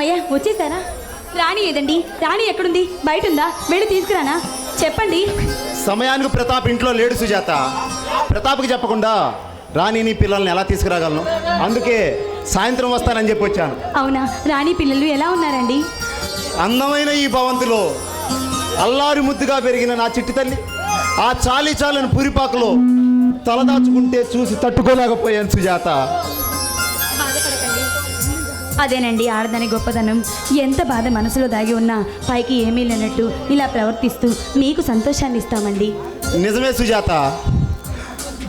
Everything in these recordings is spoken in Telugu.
వచ్చేసారా? రాణి ఏదండి? రాణి ఎక్కడుంది? బయట ఉందా వెళ్ళి తీసుకురానా? చెప్పండి. సమయానికి ప్రతాప్ ఇంట్లో లేడు సుజాత. ప్రతాప్కి చెప్పకుండా రాణిని పిల్లల్ని ఎలా తీసుకురాగలను? అందుకే సాయంత్రం వస్తానని చెప్పి వచ్చాను. అవునా? రాణి పిల్లలు ఎలా ఉన్నారండి? అందమైన ఈ భవంతిలో అల్లారి ముద్దుగా పెరిగిన నా చిట్టి తల్లి ఆ చాలి చాలని పురిపాకలో తలదాచుకుంటే చూసి తట్టుకోలేకపోయాను సుజాత. అదేనండి ఆడదాని గొప్పతనం ఎంత బాధ మనసులో దాగి ఉన్నా పైకి ఏమీ లేనట్టు ఇలా ప్రవర్తిస్తూ మీకు సంతోషాన్ని ఇస్తామండి. నిజమే సుజాత.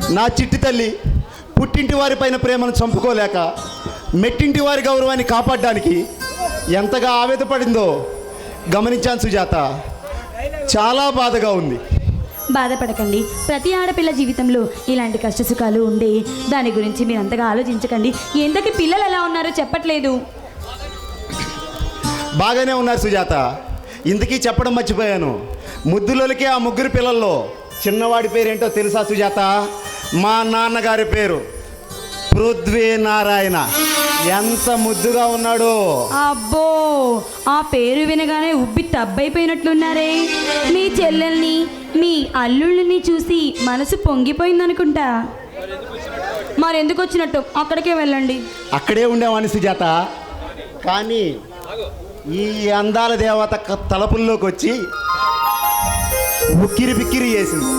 నా చిట్టి తల్లి పుట్టింటి వారిపైన ప్రేమను చంపుకోలేక మెట్టింటి వారి గౌరవాన్ని కాపాడడానికి ఎంతగా ఆవేదపడిందో గమనించాను సుజాత. చాలా బాధగా ఉంది. బాధపడకండి. ప్రతి ఆడపిల్ల జీవితంలో ఇలాంటి కష్టసుఖాలు ఉండే. దాని గురించి మీరు అంతగా ఆలోచించకండి. ఎంతకి పిల్లలు ఎలా ఉన్నారో చెప్పట్లేదు. బాగానే ఉన్నారు సుజాత. ఇంతకీ చెప్పడం మర్చిపోయాను. ముద్దులకి ఆ ముగ్గురు పిల్లల్లో చిన్నవాడి పేరేంటో తెలుసా సుజాత? మా నాన్నగారి పేరు పృథ్వీ నారాయణ ఎంత ముద్దుగా ఉన్నాడో. అబ్బో ఆ పేరు వినగానే ఉబ్బి తబ్బైపోయినట్లున్నారే. మీ చెల్లెల్ని అల్లుళ్ళని చూసి మనసు పొంగిపోయిందనుకుంటా. మరెందుకు వచ్చినట్టు? అక్కడికే వెళ్ళండి. అక్కడే ఉండేవాడిని సుజాత కానీ ఈ అందాల దేవత తలపుల్లోకి వచ్చి ఉక్కిరి బిక్కిరి చేసింది.